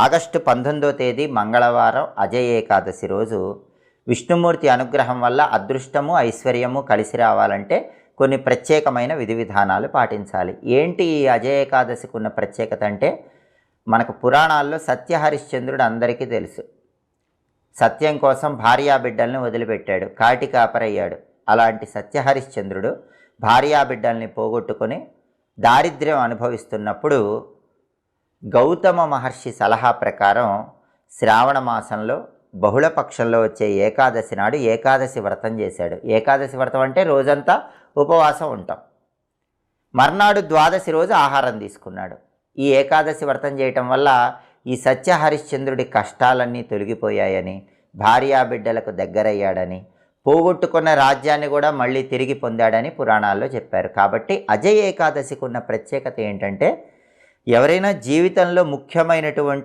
August పంతొమ్మిదో తేదీ మంగళవారం అజయ ఏకాదశి రోజు విష్ణుమూర్తి అనుగ్రహం వల్ల అదృష్టము ఐశ్వర్యము కలిసి రావాలంటే కొన్ని ప్రత్యేకమైన విధి విధానాలు పాటించాలి. ఏంటి ఈ అజయ ఏకాదశికి ఉన్న ప్రత్యేకత అంటే మనకు పురాణాల్లో సత్యహరిశ్చంద్రుడు అందరికీ తెలుసు. సత్యం కోసం భార్యాబిడ్డల్ని వదిలిపెట్టాడు కాటి కాపరయ్యాడు. అలాంటి సత్యహరిశ్చంద్రుడు భార్యాబిడ్డల్ని పోగొట్టుకొని దారిద్ర్యం అనుభవిస్తున్నప్పుడు గౌతమ మహర్షి సలహా ప్రకారం శ్రావణ మాసంలో బహుళ పక్షంలో వచ్చే ఏకాదశి నాడు ఏకాదశి వ్రతం చేశాడు. ఏకాదశి వ్రతం అంటే రోజంతా ఉపవాసం ఉంటాం. మర్నాడు ద్వాదశి రోజు ఆహారం తీసుకున్నాడు. ఈ ఏకాదశి వ్రతం చేయటం వల్ల ఈ సత్య హరిశ్చంద్రుడి కష్టాలన్నీ తొలగిపోయాయని భార్యాబిడ్డలకు దగ్గరయ్యాడని పోగొట్టుకున్న రాజ్యాన్ని కూడా మళ్ళీ తిరిగి పొందాడని పురాణాల్లో చెప్పారు. కాబట్టి అజయ్ ఏకాదశికి ఉన్న ప్రత్యేకత ఏంటంటే ఎవరైనా జీవితంలో ముఖ్యమైనటువంటి